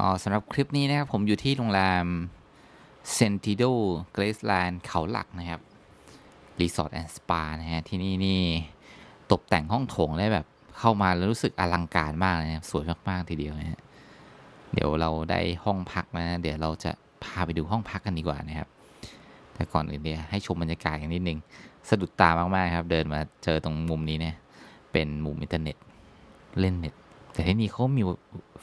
ก็สำหรับคลิปนี้นะครับผมอยู่ที่โรงแรมเซนติโดเกรสแลนด์เขาหลักนะครับรีสอร์ทแอนด์สปานะฮะที่นี่นี่ตกแต่งห้องโถงได้แบบเข้ามาแล้วรู้สึกอลังการมากเลยนะครับสวยมากๆทีเดียวนะฮะเดี๋ยวเราได้ห้องพักนะเดี๋ยวเราจะพาไปดูห้องพักกันดีกว่านะครับ แต่ก่อนอื่นเดี๋ยวให้ชมบรรยากาศกันนิดนึงสะดุดตามากๆครับ เดินมาเจอตรงมุมนี้เนี่ยเป็นมุมอินเทอร์เน็ตเล่นเน็ต แต่ที่นี่เขามี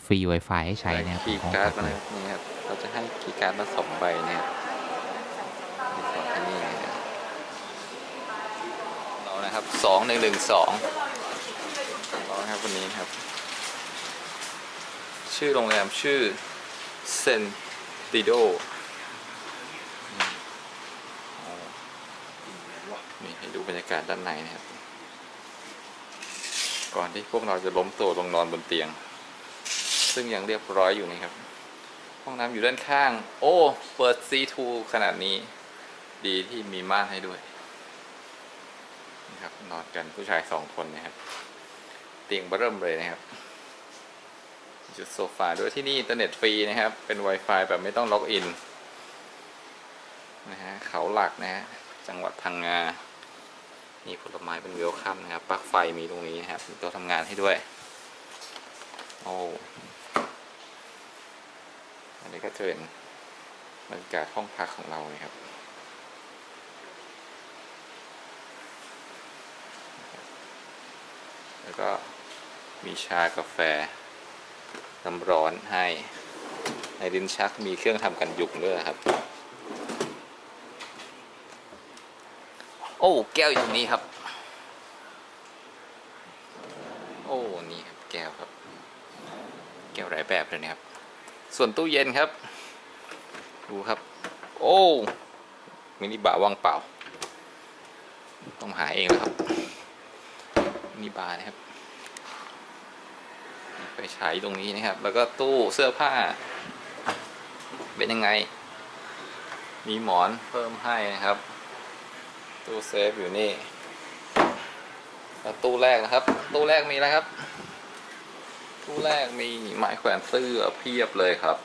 ฟรี Wi-Fi ให้ใช้นะครับคีย์ห้องการ์ดพักมาเลนะยครับนี่ครับเราจะให้คีย์การ์ดมาสองใบเนี่ยมีสองที่นี่นะครับเรานะครับสองหนึ่งหนึ่งสองเรานะครับวันนี้นะครับ ชื่อโรงแรมชื่อเซนติโดนี่ให้ดูบรรยากาศด้านในนะครับ ก่อนที่พวกเราจะล้มตัวลงนอนบนเตียง ซึ่งยังเรียบร้อยอยู่นะครับ ห้องน้ำอยู่ด้านข้าง โอ้ เปิด C2 ขนาดนี้ ดีที่มีม่านให้ด้วยนะครับนอนกันผู้ชายสองคนนะครับ เตียงเบิ่มเลยนะครับ จุดโซฟาด้วยที่นี่อินเทอร์เน็ตฟรีนะครับ เป็น Wi-Fi แบบไม่ต้องล็อกอินนะฮะเขาหลักนะฮะจังหวัดพังงา มีผลไม้เป็นเวลคัมนะครับปลั๊กไฟมีตรงนี้นะครับมีโต๊ะทำงานให้ด้วย โอ้อันนี้ก็จะเป็นบรรยากาศห้องพักของเรานะครับแล้วก็มีชากาแฟน้ำร้อนให้ ในดินชักมีเครื่องทำกันยุงด้วยครับ อ้แก้วอยู่ตรงนี้ครับ โอ้นี่ครับแก้วครับ แก้วหลายแบบเลยนะครับ ส่วนตู้เย็นครับ ดูครับ โอ้มินิบาร์ว่างเปล่า ต้องหาเองแล้วครับมินิบาร์นะครับไปใช้ตรงนี้นะครับ แล้วก็ตู้เสื้อผ้า เป็นยังไง มีหมอนเพิ่มให้นะครับ ตู้เซฟอยู่นี่ตู้แรกนะครับ ตู้แรกมีแล้วครับ ตู้แรกมีไม้แขวนเสื้อเพียบเลยครับ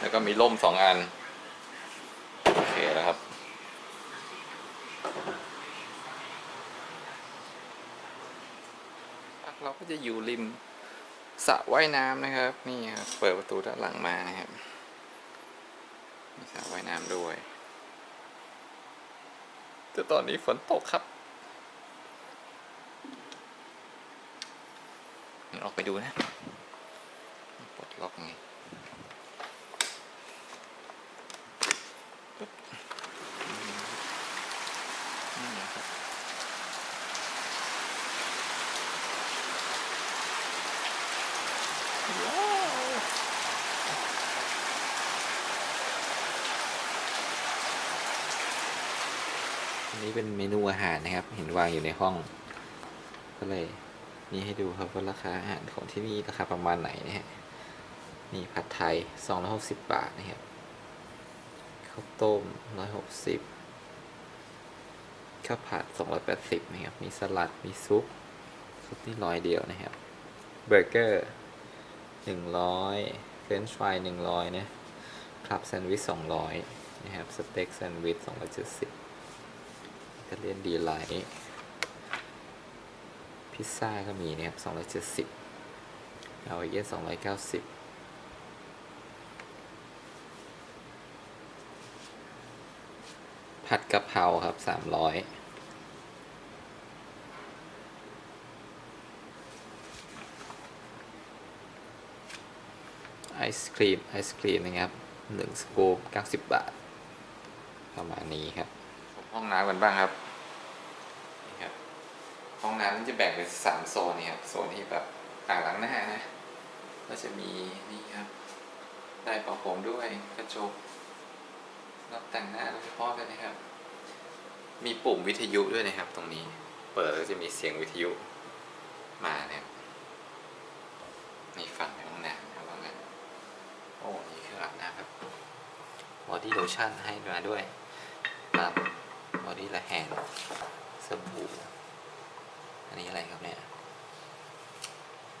แล้วก็มีร่มสองอัน โอเคแล้วครับ เราก็จะอยู่ริมสระว่ายน้ำนะครับ นี่ครับ เปิดประตูด้านหลังมานะครับ มีสระว่ายน้ำด้วย แต่ตอนนี้ฝนตกครับเดี๋ยวออกไปดูนะปลดล็อกไงปึ๊บนี่นะครับว้าวอั นี้เป็นเมนูอาหารนะครับ เห็นวางอยู่ในห้อง ก็เลย นี่ให้ดูครับว่าราคาอาหารของที่นี่ราคาประมาณไหนนะฮะ นี่ผัดไทย260บาทนะครับ ข้าวต้ม160ข้าวผัด280นะครับ มีสลัด มีซุป ซุปนี่ร้อยเดียวนะครับ เบอร์เกอร์100เฟรนช์ฟราย100นะคลับแซนด์วิช200นะครับ สเต็กแซนด์วิช270อิตาเเลียนดีไลท์พิซซ่าก็มีนะครับสองร้อยเจ็ดสิบเอาอีกสองร้อยเก้าสิบผัดกะเพราครับสามร้อยไอศครีม ไอศครีมนะครับหนึ่งสกูปเก้าสิบบาท ประมาณนี้ครับห้องน้ำกันบ้างครับ ห้องน้ำนี่จะแบ่งเป็นสามโซนนี่ครับโซนที่แบบอ่างล้างหน้านะ ก็จะมีนี่ครับ ได้ป่าผมด้วยกระจกรับแต่งหน้าโดยเฉพาะเลยนะครับ มีปุ่มวิทยุด้วยนะครับ ตรงนี้ เปิดแล้วจะมีเสียงวิทยุมาเนี่ยนี่ฟังในห้องน้ำนะครับว่างั้นโอ้นี่คืออาบน้ำครับบอดี้โลชั่นให้มาด้วยครับบอดี้ละแฮนสบู่ อันนี้อะไรครับเนี่ย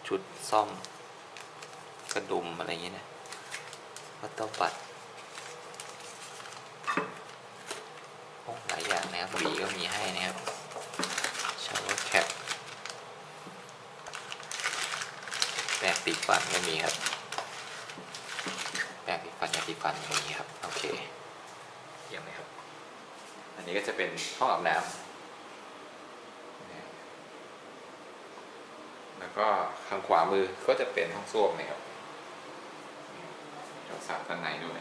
ชุดซ่อมกระดุมอะไรอย่างเงี้ยนะวัตเตอร์บัตโอ้หลายอย่างนะครับหวีก็มีให้นะครับชาวแคปแปรงตีฟันก็มีครับ แปรงตีฟันยาตีฟันก็มีครับ โอเคเยี่ยมเลยครับ อันนี้ก็จะเป็นห้องอาบน้ำนะแล้ว ก็ข้างขวามือก็จะเป็นห้องส้วมนะครับเราสาด้านในด้วย